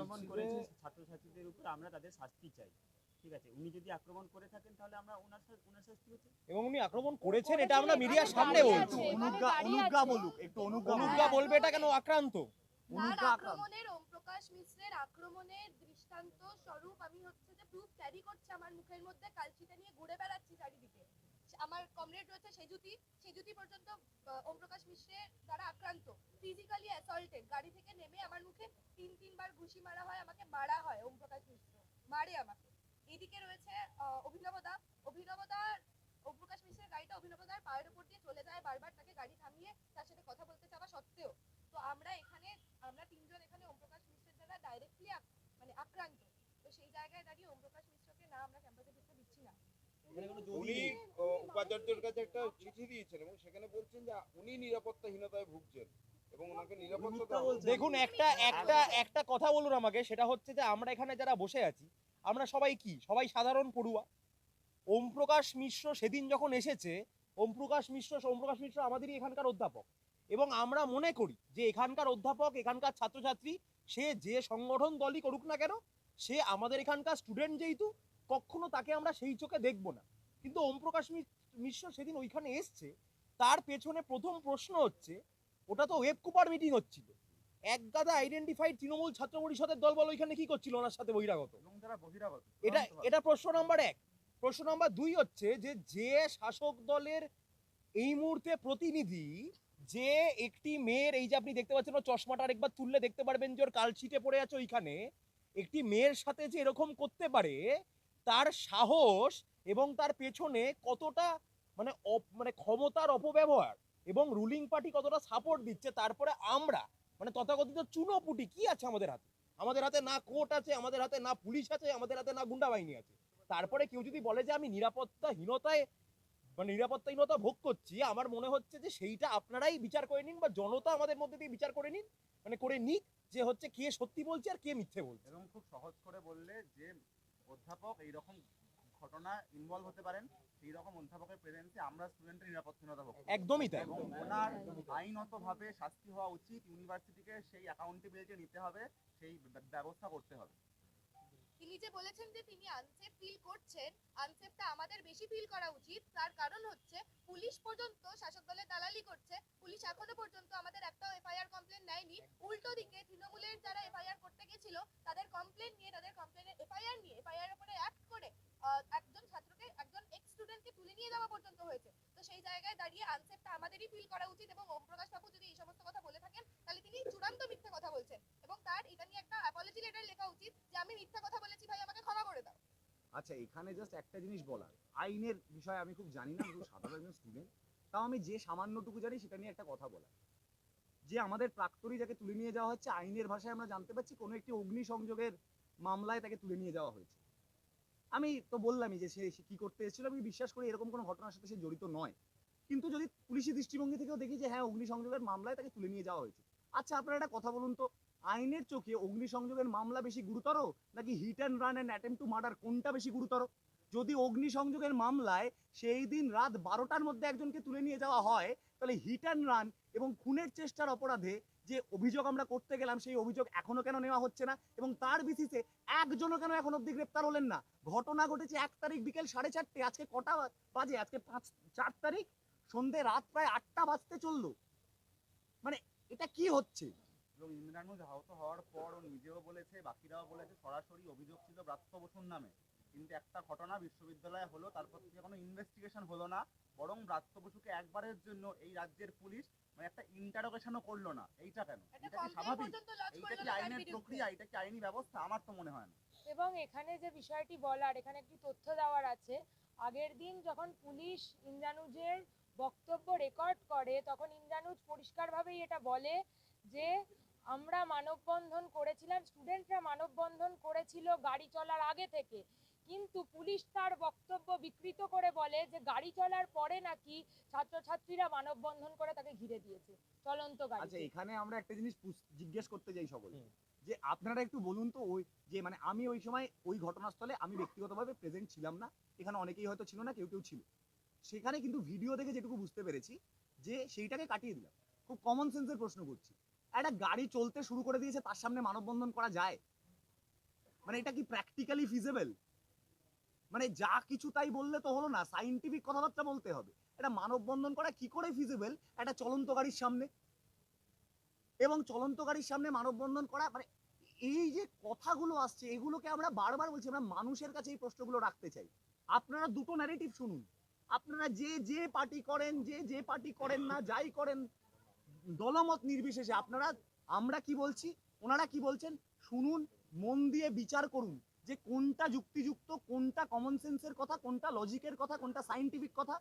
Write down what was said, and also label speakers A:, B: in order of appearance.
A: আক্রমণ করেছে ছাত্রছাত্রীদের উপর আমরা তাদের শাস্তি চাই। ঠিক আছে? উনি যদি আক্রমণ করে থাকেন তাহলে আমরা ওনার ওনার শাস্তি হচ্ছে।
B: এবং উনি আক্রমণ করেছেন এটা আমরা মিডিয়ার সামনে বলছি।
C: অনুজ্ঞা অনুজ্ঞা বলুক একটু অনুজ্ঞা
B: অনুজ্ঞা বলবে এটা কেন আক্রান্ত?
C: অনুজ্ঞা
D: আক্রমণের ওম প্রকাশ মিশ্রের আক্রমণের দৃষ্টান্ত স্বরূপ আমি হচ্ছে যে প্রুফ ক্যারি করছে আমার মুখের মধ্যে কালচিটা নিয়ে ঘুরে বেড়াচ্ছি চারিদিকে আমার কমরেড রয়েছে সেজুতি পর্যন্ত আহ, ওম প্রকাশ মিশ্রের দ্বারা আক্রান্ত। ফিজিক্যালি অ্যাসল্টেড গাড়ি থেকে নেমে আমার মুখে তিন তিনবার ঘুষি মারা হয় আমাকে মারা হয় ওম প্রকাশ মিশ্র। মারে আমাকে। এদিকে রয়েছে অভিনবদা অভিনবদার ওম প্রকাশ মিশ্রের গাড়িটা অভিনবদার পায়ের উপর দিয়ে চলে যায় বারবার তাকে গাড়ি থামিয়ে তার সাথে কথা বলতে চাওয়া সত্ত্বেও। তো আমরা এখানে আমরা তিনজন এখানে ওমপ্রকাশ মিশ্রের দ্বারা ডাইরেক্টলি মানে আক্রান্ত। তো সেই জায়গায় দাঁড়িয়ে ওমপ্রকাশ মিশ্রকে না আমরা ক্যাম্পাসে ঢুকতে দিচ্ছি না
E: উনি উপাচার্যের কাছে একটা চিঠি দিয়েছেন এবং সেখানে বলছেন যে উনি নিরাপত্তাহীনতায় ভুগছেন এবং ওনাকে নিরাপত্তা
B: দেখুন একটা একটা একটা কথা বলুন আমাকে সেটা হচ্ছে যে আমরা এখানে যারা বসে আছি আমরা সবাই কি? সবাই সাধারণ পড়ুয়া। ওম প্রকাশ মিশ্র সেদিন যখন এসেছে ওম প্রকাশ মিশ্র ওম প্রকাশ মিশ্র আমাদেরই এখানকার অধ্যাপক। এবং আমরা মনে করি যে এখানকার অধ্যাপক এখানকার ছাত্রছাত্রী সে যে সংগঠন দলই করুক না কেন সে আমাদের এখানকার স্টুডেন্ট যেহেতু কখনো তাকে আমরা সেই চোখে দেখব না। কিন্তু ওম প্রকাশ মিশ্র সেদিন ওইখানে এসছে তার পেছনে প্রথম প্রশ্ন হচ্ছে ওটা তো ওয়েব কুপার মিটিং হচ্ছিল। এক গাদা আইডেন্টিফাইড তৃণমূল ছাত্র পরিষদের দলবল ওইখানে কি করছিল ওনার সাথে বহিরাগত? এটা এটা প্রশ্ন নাম্বার এক। প্রশ্ন নাম্বার দুই হচ্ছে যে যে শাসক দলের এই মুহূর্তে প্রতিনিধি যে একটি মেয়ের এই যে আপনি দেখতে পাচ্ছেন চশমাটা একবার তুললে দেখতে পারবেন যে ওর কালশিটে পড়ে আছে ওইখানে। একটি মেয়ের সাথে যে এরকম করতে পারে তার সাহস এবং তার পেছনে কতটা মানে মানে ক্ষমতার অপব্যবহার এবং রুলিং পার্টি কতটা সাপোর্ট দিচ্ছে, তারপরে আমরা মানে তথাকথিত চুনোপুটি কি আছে আমাদের হাতে? আমাদের হাতে না কোর্ট আছে, আমাদের হাতে না পুলিশ আছে, আমাদের হাতে না গুন্ডা বাহিনী আছে। তারপরে কেউ যদি বলে যে আমি নিরাপত্তাহীনতায় মানে নিরাপত্তাহীনতা ভোগ করছি, আমার মনে হচ্ছে যে সেইটা আপনারাই বিচার করে নিন বা জনতা আমাদের মধ্যে দিয়ে বিচার করে নিন মানে করে নিক যে হচ্ছে কে সত্যি বলছে আর কে মিথ্যে বলছে।
A: এবং খুব সহজ করে বললে যে অধ্যাপক এই রকম ঘটনা ইনভলভ হতে পারেন সেই রকম অধ্যাপকের প্রেজেন্সে আমরা স্টুডেন্টের নিরাপত্তাহীনতা ভোগ।
B: একদমই তাই
A: এবং ওনার আইনতভাবে শাস্তি হওয়া উচিত ইউনিভার্সিটিকে সেই অ্যাকাউন্টেবিলিটি নিতে হবে সেই ব্যবস্থা করতে হবে
D: তিনি যে বলেছেন যে তিনি আনসেফ ফিল করছেন আনসেফটা আমাদের বেশি ফিল করা উচিত। তার কারণ হচ্ছে, পুলিশ পর্যন্ত, শাসক দলের দালালি করছে। পুলিশ এখনও পর্যন্ত আমাদের একটাও এফআইআর কমপ্লেন নেয়নি। উল্টো দিকে তৃণমূলের যারা এফআইআর করতে গেছিল, তাদের কমপ্লেন নিয়ে, তাদের কমপ্লেনের এফআইআর নিয়ে এফআইআর উপরে অ্যাক্ট করে একজন ছাত্রকে, একজন এক্স স্টুডেন্টকে তুলে নিয়ে যাওয়া পর্যন্ত হয়েছে। তো সেই জায়গায় দাঁড়িয়ে আনসেফটা আমাদেরই ফিল করা উচিত এবং ওম প্রকাশ বাবু যদি এই সমস্ত কথা বলে থাকেন তাহলে তিনি চূড়ান্ত মিথ্যে কথা বলছেন এবং তার এটা নিয়ে একটা অ্যাপোলজি লেটার লেখা উচিত যে আমি মিথ্যা কথা বলেছি ভাই আমাকে ক্ষমা করে দাও
C: আচ্ছা এখানে জাস্ট একটা জিনিস বলার। আইনের বিষয়ে আমি খুব জানি না, আমি সাধারণ একজন স্টুডেন্ট তাও আমি যে সামান্যটুকু জানি সেটা নিয়ে একটা কথা বলা যে আমাদের প্রাক্তরি যাকে তুলে নিয়ে যাওয়া হচ্ছে, আইনের ভাষায় আমরা জানতে পারছি কোনো একটি অগ্নিসংযোগের মামলায় তাকে তুলে নিয়ে যাওয়া হয়েছে। আমি তো বললামই যে সে কি করতে এসেছিল, আমি বিশ্বাস করি এরকম কোনো ঘটনার সাথে সে জড়িত নয়। কিন্তু যদি পুলিশি দৃষ্টিভঙ্গি থেকেও দেখি যে হ্যাঁ অগ্নিসংযোগের মামলায় তাকে তুলে নিয়ে যাওয়া হয়েছে। আচ্ছা আপনারা একটা কথা বলুন তো। আইনের চোখে অগ্নিসংযোগের মামলা বেশি গুরুতর নাকি hit and run and attempt to murder কোনটা বেশি গুরুতর? যদি অগ্নিসংযোগের মামলায় সেই দিন রাত বারোটার মধ্যে একজনকে তুলে নিয়ে যাওয়া হয়, তাহলে হিট অ্যান্ড রান এবং খুনের চেষ্টার অপরাধে যে অভিযোগ আমরা করতে গেলাম, সেই অভিযোগ এখনও কেন নেওয়া হচ্ছে না? এবং তার ভিত্তিতে একজনও কেন এখন অব্দি গ্রেপ্তার হলেন না? ঘটনা ঘটেছে এক তারিখ বিকেল সাড়ে চারটে, আজকে কটা বাজে? আজকে পাঁচ, চার তারিখ? সন্ধে রাত প্রায় আটটা বাজতে চলল। মানে এটা কি হচ্ছে?
A: এবং ইমরানুজ আহত হওয়ার পর ও নিজেও বলেছে বাকিরাও বলেছে সরাসরি অভিযোগ ছিল ব্রাত্য বসুর নামে। কিন্তু একটা ঘটনা বিশ্ববিদ্যালয়ে হলো তারপর থেকে কোনো ইনভেস্টিগেশন হলো না বরং ব্রাত্য বসুকে একবারের জন্য এই রাজ্যের পুলিশ মানে একটা ইন্টারোগেশনও করল না। এইটা কেন? এটা কি স্বাভাবিক? এইটা কি আইনের প্রক্রিয়া? এটা কি আইনি ব্যবস্থা? আমার তো মনে হয় না।
F: এবং এখানে যে বিষয়টি বলার এখানে একটি তথ্য দেওয়ার আছে আগের দিন যখন পুলিশ ইন্দ্রানুজের বক্তব্য রেকর্ড করে তখন ইন্দ্রানুজ পরিষ্কারভাবেই এটা বলে যে আমরা মানববন্ধন করেছিলাম স্টুডেন্টরা মানববন্ধন করেছিল গাড়ি চলার আগে থেকে। কিন্তু পুলিশ তার বক্তব্য বিকৃত করে বলে যে গাড়ি চলার পরে নাকি ছাত্রছাত্রীরা মানববন্ধন করে তাকে ঘিরে দিয়েছে। চলন্ত গাড়ি আচ্ছা
C: এখানে আমরা একটা জিনিস জিজ্ঞেস করতে যাই সকলে যে আপনারা একটু বলুন তো ওই যে মানে আমি ওই সময় ওই ঘটনাস্থলে আমি ব্যক্তিগতভাবে প্রেজেন্ট ছিলাম না। এখানে অনেকেই হয়তো ছিল না কেউ কেউ ছিল। সেখানে কিন্তু ভিডিও দেখে যেটুকু বুঝতে পেরেছি যে সেইটাকে কাটিয়ে দিলাম। খুব কমন সেন্সের প্রশ্ন করছি। একটা গাড়ি চলতে শুরু করে দিয়েছে, তার সামনে মানববন্ধন করা যায়। মানে এটা কি প্র্যাকটিক্যালি ফিজেবল মানে যা কিছু তাই বললে তো হলো না সাইন্টিফিক কথাবার্তা বলতে হবে। এটা মানববন্ধন করা কি করে ফিজেবল একটা চলন্ত গাড়ির সামনে। এবং চলন্ত গাড়ির সামনে মানববন্ধন করা মানে এই যে কথাগুলো আসছে, এগুলোকে আমরা বারবার বলছি, আমরা মানুষের কাছে এই প্রশ্নগুলো রাখতে চাই। আপনারা দুটো ন্যারেটিভ শুনুন। আপনারা যে যে পার্টি করেন, যে যে পার্টি করেন না, যাই করেন দলমত নির্বিশেষে আপনারা, আমরা কি বলছি, ওনারা কি বলছেন? শুনুন, মন দিয়ে বিচার করুন যে কোনটা যুক্তিযুক্ত, কোনটা কমন সেন্সের কথা, কোনটা লজিকের কথা, কোনটা সাইন্টিফিক কথা